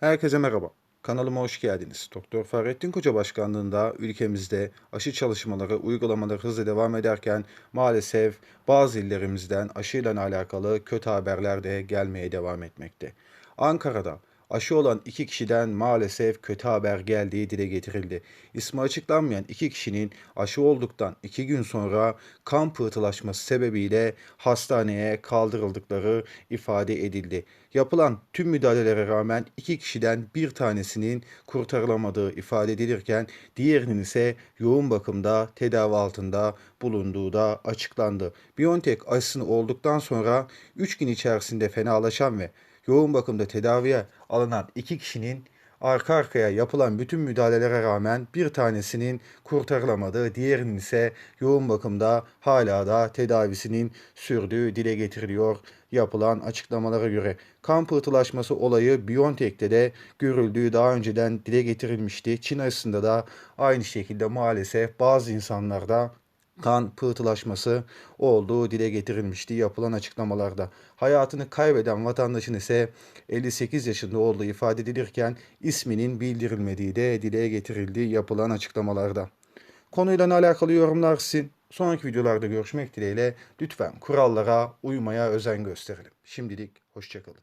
Herkese merhaba. Kanalıma hoş geldiniz. Doktor Fahrettin Koca Başkanlığında ülkemizde aşı çalışmaları, uygulamaları hızla devam ederken maalesef bazı illerimizden aşıyla alakalı kötü haberler de gelmeye devam etmekte. Ankara'da aşı olan iki kişiden maalesef kötü haber geldiği dile getirildi. İsmi açıklanmayan iki kişinin aşı olduktan iki gün sonra kan pıhtılaşması sebebiyle hastaneye kaldırıldıkları ifade edildi. Yapılan tüm müdahalelere rağmen iki kişiden bir tanesinin kurtarılamadığı ifade edilirken diğerinin ise yoğun bakımda tedavi altında bulunduğu da açıklandı. BioNTech aşısını olduktan sonra 3 gün içerisinde fenalaşan ve yoğun bakımda tedaviye alınan iki kişinin arka arkaya yapılan bütün müdahalelere rağmen bir tanesinin kurtarılamadığı, diğerinin ise yoğun bakımda hala da tedavisinin sürdüğü dile getiriliyor yapılan açıklamalara göre. Kan pıhtılaşması olayı BioNTech'te de görüldüğü daha önceden dile getirilmişti. Çin aşısında da aynı şekilde maalesef bazı insanlarda kan pıhtılaşması olduğu dile getirilmişti yapılan açıklamalarda. Hayatını kaybeden vatandaşın ise 58 yaşında olduğu ifade edilirken isminin bildirilmediği de dile getirildi yapılan açıklamalarda. Konuyla alakalı yorumlar sizin. Sonraki videolarda görüşmek dileğiyle lütfen kurallara uymaya özen gösterelim. Şimdilik hoşçakalın.